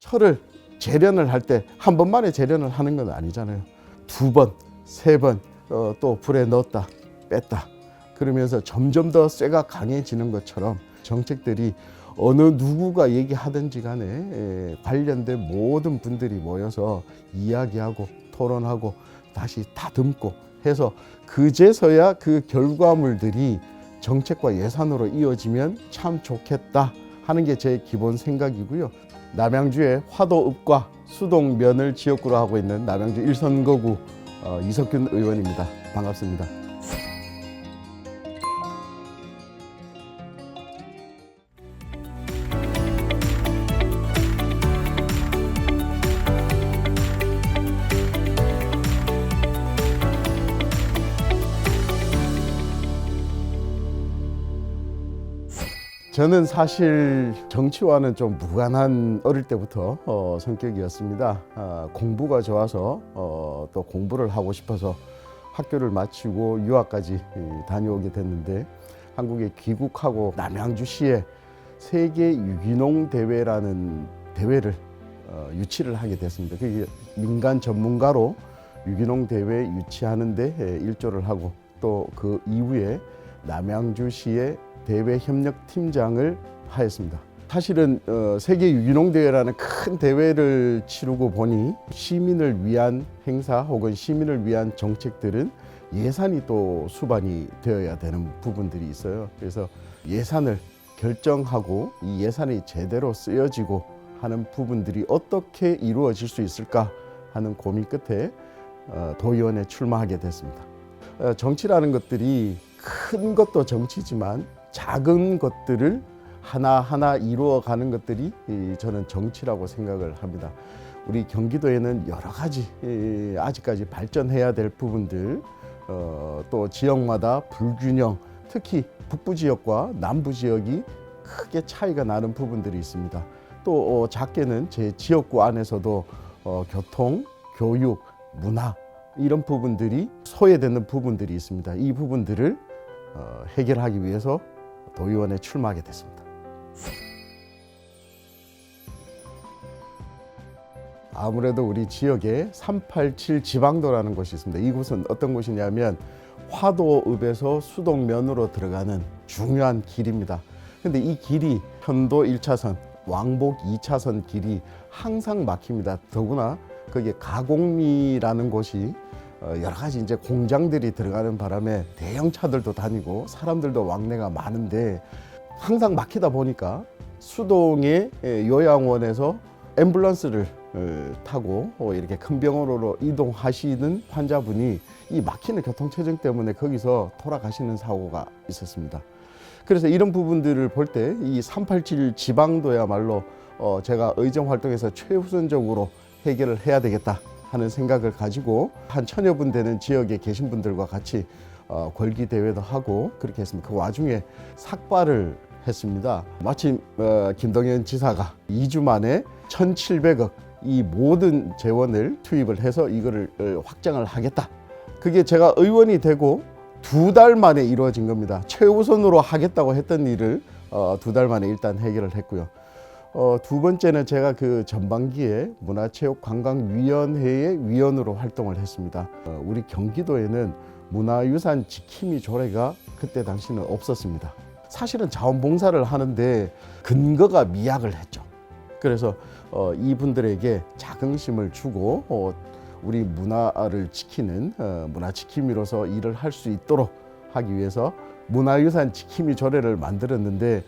철을 재련을 할 때 한 번만에 재련을 하는 건 아니잖아요. 두 번, 세 번, 어, 또 불에 넣었다, 뺐다. 그러면서 점점 더 쇠가 강해지는 것처럼 정책들이 어느 누구가 얘기하든지 간에 에, 관련된 모든 분들이 모여서 이야기하고 토론하고 다시 다듬고 해서 그제서야 그 결과물들이 정책과 예산으로 이어지면 참 좋겠다 하는 게 제 기본 생각이고요. 남양주의 화도읍과 수동면을 지역구로 하고 있는 남양주 일선거구 어, 이석균 의원입니다. 반갑습니다. 저는 사실 정치와는 좀 무관한 어릴 때부터 어, 성격이었습니다. 아, 공부가 좋아서 어, 또 공부를 하고 싶어서 학교를 마치고 유학까지 이, 다녀오게 됐는데 한국에 귀국하고 남양주시에 세계 유기농 대회라는 대회를 어, 유치를 하게 됐습니다. 그게 민간 전문가로 유기농 대회 유치하는데 에, 일조를 하고 또 그 이후에 남양주시의 대외 협력 팀장을 하였습니다. 사실은 어, 세계 유기농 대회라는 큰 대회를 치르고 보니 시민을 위한 행사 혹은 시민을 위한 정책들은 예산이 또 수반이 되어야 되는 부분들이 있어요. 그래서 예산을 결정하고 이 예산이 제대로 쓰여지고 하는 부분들이 어떻게 이루어질 수 있을까 하는 고민 끝에 어, 도의원에 출마하게 됐습니다. 어, 정치라는 것들이 큰 것도 정치지만 작은 것들을 하나하나 이루어가는 것들이 이, 저는 정치라고 생각을 합니다. 우리 경기도에는 여러 가지 이, 아직까지 발전해야 될 부분들 어, 또 지역마다 불균형 특히 북부 지역과 남부 지역이 크게 차이가 나는 부분들이 있습니다. 또 어, 작게는 제 지역구 안에서도 어, 교통, 교육, 문화 이런 부분들이 소외되는 부분들이 있습니다. 이 부분들을 어, 해결하기 위해서 도의원에 출마하게 됐습니다. 아무래도 우리 지역에 387 지방도라는 곳이 있습니다. 이곳은 어떤 곳이냐면 화도읍에서 수동면으로 들어가는 중요한 길입니다. 근데 이 길이 편도 1차선, 왕복 2차선 길이 항상 막힙니다. 더구나 거기에 가공리라는 곳이 어, 여러 가지 이제 공장들이 들어가는 바람에 대형 차들도 다니고 사람들도 왕래가 많은데 항상 막히다 보니까 수동의 예, 요양원에서 앰뷸런스를 어, 타고 어, 이렇게 큰 병원으로 이동하시는 환자분이 이 막히는 교통체증 때문에 거기서 돌아가시는 사고가 있었습니다. 그래서 이런 부분들을 볼 때 이 387 지방도야말로 어, 제가 의정 활동에서 최우선적으로 해결을 해야 되겠다 하는 생각을 가지고 한 천여 분 되는 지역에 계신 분들과 같이 어, 걸기 대회도 하고 그렇게 했습니다. 그 와중에 삭발을 했습니다. 마침 어, 김동연 지사가 2주 만에 1,700억 이 모든 재원을 투입을 해서 이거를 어, 확장을 하겠다. 그게 제가 의원이 되고 두 달 만에 이루어진 겁니다. 최우선으로 하겠다고 했던 일을 어, 두 달 만에 일단 해결을 했고요. 어, 두 번째는 제가 그 전반기에 문화체육관광위원회의 위원으로 활동을 했습니다. 어, 우리 경기도에는 문화유산 지킴이 조례가 그때 당시는 없었습니다. 사실은 자원봉사를 하는데 근거가 미약을 했죠. 그래서 어, 이분들에게 자긍심을 주고 어, 우리 문화를 지키는 어, 문화 지킴이로서 일을 할 수 있도록 하기 위해서 문화유산 지킴이 조례를 만들었는데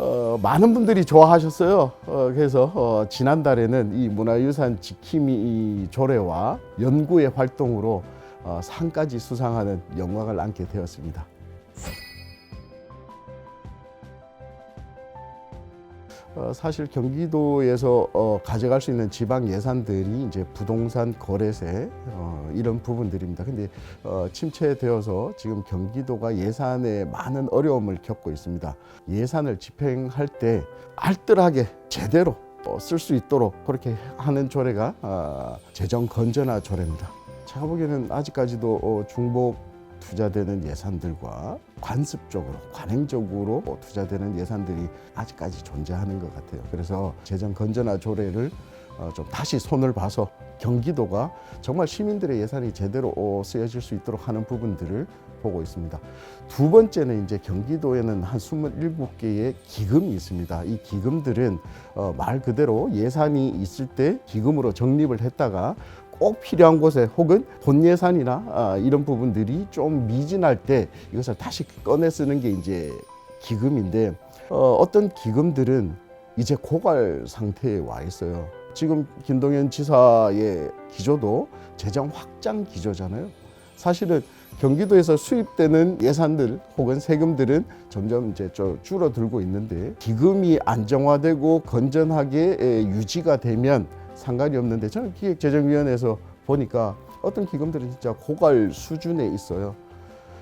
어, 많은 분들이 좋아하셨어요. 어, 그래서 어, 지난달에는 이 문화유산 지킴이 이 조례와 연구의 활동으로 어, 상까지 수상하는 영광을 안게 되었습니다. 어, 사실 경기도에서 어, 가져갈 수 있는 지방 예산들이 이제 부동산 거래세 어, 이런 부분들입니다. 근데 어, 침체되어서 지금 경기도가 예산에 많은 어려움을 겪고 있습니다. 예산을 집행할 때 알뜰하게 제대로 어, 쓸수 있도록 그렇게 하는 조례가 아, 재정 건전화 조례입니다. 제가 보기에는 아직까지도 어, 중복 투자되는 예산들과 관습적으로 관행적으로 투자되는 예산들이 아직까지 존재하는 것 같아요. 그래서 재정 건전화 조례를 어, 좀 다시 손을 봐서 경기도가 정말 시민들의 예산이 제대로 어, 쓰여질 수 있도록 하는 부분들을 보고 있습니다. 두 번째는 이제 경기도에는 한 27개의 기금이 있습니다. 이 기금들은 어, 말 그대로 예산이 있을 때 기금으로 적립을 했다가 꼭 필요한 곳에 혹은 본 예산이나 아, 이런 부분들이 좀 미진할 때 이것을 다시 꺼내 쓰는 게 이제 기금인데 어, 어떤 기금들은 이제 고갈 상태에 와 있어요. 지금 김동연 지사의 기조도 재정 확장 기조잖아요. 사실은 경기도에서 수입되는 예산들 혹은 세금들은 점점 이제 좀 줄어들고 있는데 기금이 안정화되고 건전하게 에, 유지가 되면 상관이 없는데 저는 기획재정위원회에서 보니까 어떤 기금들은 진짜 고갈 수준에 있어요.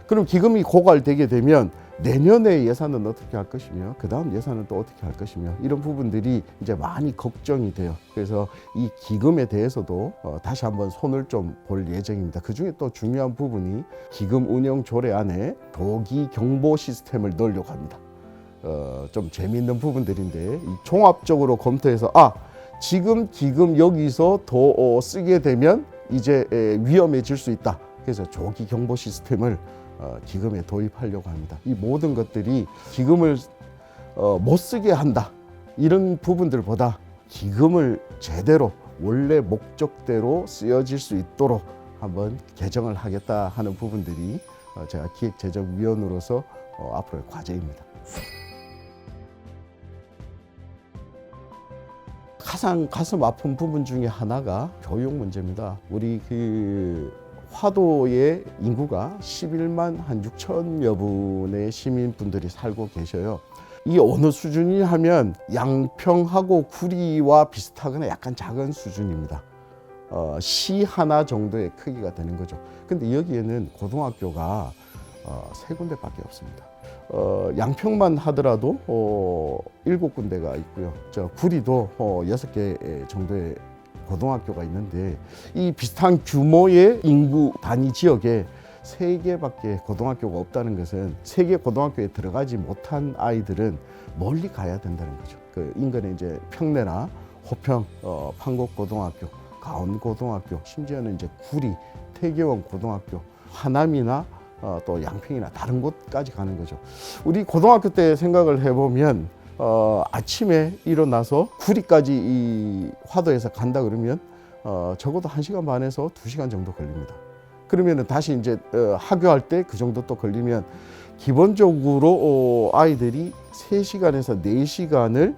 그럼 기금이 고갈되게 되면 내년에 예산은 어떻게 할 것이며 그 다음 예산은 또 어떻게 할 것이며 이런 부분들이 이제 많이 걱정이 돼요. 그래서 이 기금에 대해서도 어, 다시 한번 손을 좀 볼 예정입니다. 그 중에 또 중요한 부분이 기금 운영 조례 안에 도기 경보 시스템을 넣으려고 합니다. 어, 좀 재미있는 부분들인데 이 종합적으로 검토해서 아 지금 기금 여기서 더 어, 쓰게 되면 이제 에, 위험해질 수 있다. 그래서 조기 경보 시스템을 어, 기금에 도입하려고 합니다. 이 모든 것들이 기금을 어, 못 쓰게 한다. 이런 부분들보다 기금을 제대로 원래 목적대로 쓰여질 수 있도록 한번 개정을 하겠다 하는 부분들이 어, 제가 기획재정위원으로서 어, 앞으로의 과제입니다. 가장 가슴 아픈 부분 중에 하나가 교육 문제입니다. 우리 그 화도의 인구가 11만 한 6천여 분의 시민분들이 살고 계셔요. 이 어느 수준이 하면 양평하고 구리와 비슷하거나 약간 작은 수준입니다. 어, 시 하나 정도의 크기가 되는 거죠. 근데 여기에는 고등학교가 어, 세 군데밖에 없습니다. 어, 양평만 하더라도 어, 일곱 군데가 있고요. 저 구리도 어, 여섯 개 정도의 고등학교가 있는데 이 비슷한 규모의 인구 단위 지역에 세 개밖에 고등학교가 없다는 것은 세 개 고등학교에 들어가지 못한 아이들은 멀리 가야 된다는 거죠. 그 인근에 이제 평내나 호평, 어, 판곡고등학교, 가온고등학교, 심지어는 이제 구리, 태계원 고등학교, 화남이나 어, 또 양평이나 다른 곳까지 가는 거죠. 우리 고등학교 때 생각을 해보면 어, 아침에 일어나서 구리까지 이 화도에서 간다 그러면 어, 적어도 한시간 반에서 두시간 정도 걸립니다. 그러면은 다시 이제 어, 하교할 때 그 정도 또 걸리면 기본적으로 어, 아이들이 세시간에서네시간을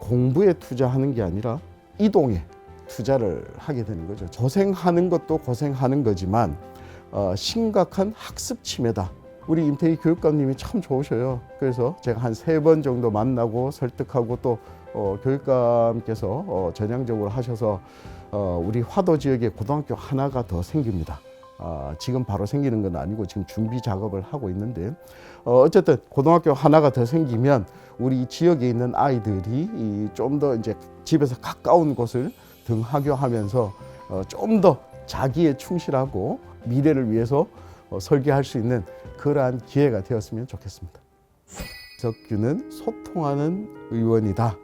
공부에 투자하는 게 아니라 이동에 투자를 하게 되는 거죠. 조생하는 것도 고생하는 거지만 어, 심각한 학습 침해다. 우리 임태희 교육감님이 참 좋으셔요. 그래서 제가 한 세 번 정도 만나고 설득하고 또 어, 교육감께서 어, 전향적으로 하셔서 어, 우리 화도 지역에 고등학교 하나가 더 생깁니다. 아, 지금 바로 생기는 건 아니고 지금 준비 작업을 하고 있는데 어, 어쨌든 고등학교 하나가 더 생기면 우리 지역에 있는 아이들이 좀 더 이제 집에서 가까운 곳을 등하교하면서 어, 좀더 자기에 충실하고 미래를 위해서 어, 설계할 수 있는 그러한 기회가 되었으면 좋겠습니다. 석규는 소통하는 의원이다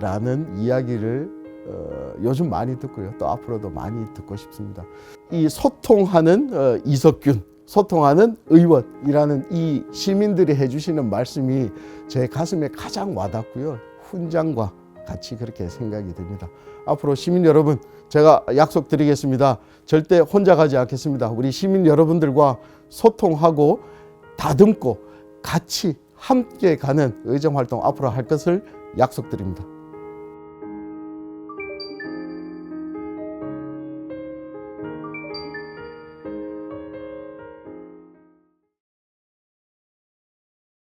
라는 이야기를 어, 요즘 많이 듣고요. 또 앞으로도 많이 듣고 싶습니다. 이 소통하는 어, 이석균, 소통하는 의원이라는 이 시민들이 해주시는 말씀이 제 가슴에 가장 와닿고요. 훈장과 같이 그렇게 생각이 됩니다. 앞으로 시민 여러분, 제가 약속드리겠습니다. 절대 혼자 가지 않겠습니다. 우리 시민 여러분들과 소통하고 다듬고 같이 함께 가는 의정 활동 앞으로 할 것을 약속드립니다.